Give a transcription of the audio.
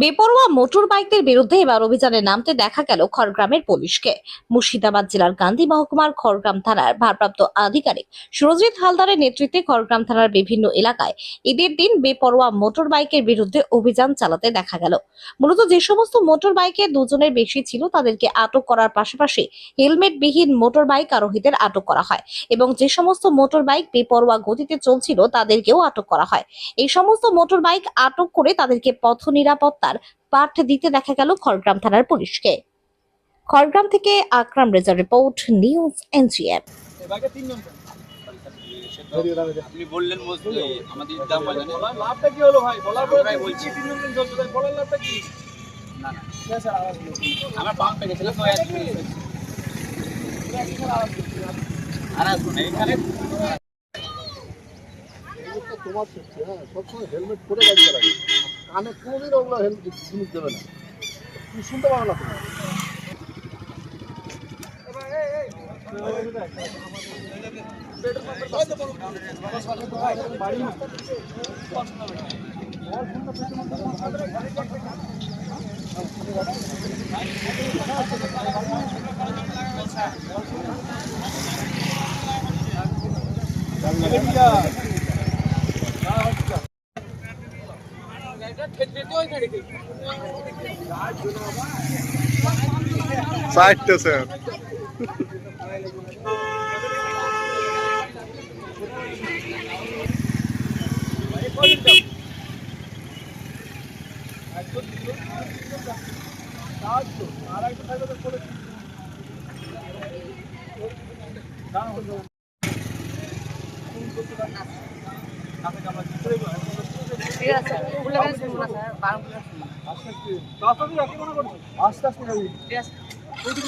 বেপরোয়া মোটর বাইকদের বিরুদ্ধে এবার অভিযানে নামতে দেখা গেল খড়গ্রামের পুলিশকে। মুর্শিদাবাদ জেলার গান্ধী মহকুমার খড়গ্রাম থানার ভারপ্রাপ্ত আধিকারিক সুরজিৎ হালদারের নেতৃত্বে খড়গ্রাম থানার বিভিন্ন এলাকায় ঈদের দিন বেপরোয়া মোটর বাইকের বিরুদ্ধে অভিযান চালাতে দেখা গেল। মূলত যে সমস্ত মোটর বাইকে দুজনের বেশি ছিল তাদেরকে আটক করার পাশাপাশি হেলমেটবিহীন মোটর বাইক আরোহীদের আটক করা হয় এবং যে সমস্ত মোটর বাইক বেপরোয়া গতিতে চলছিল তাদেরকেও আটক করা হয়। এই সমস্ত মোটর বাইক আটক করে তাদেরকে পথ নিরাপত্তার পাঠ দিতে দেখা গেল খড়গ্রাম থানার পুলিশকে। খড়গ্রাম থেকে আকরাম রেজা রিপোর্ট নিউজ এনজিএম আপনি বললেন আমাদের ঈদগাহ লাভটা কি হলো ভাই? বলার পরে বলছি বলছি। তিন দিন চলছে বলার লাভটা কি? না না। আমার পাম্প পেয়েছিলাম তো আর আসুন এখানে তোমার সেফটি হ্যাঁ সবসময় হেলমেট পরে গাড়ি চালাবে কানে কোনোদিন ওগুলো জিনিস দেবে না। তুমি শুনতে পারো না তুমি চারটে স্যার। আর একটা থাকলে তো করে আস্তে আস্তে আস্তে আস্তে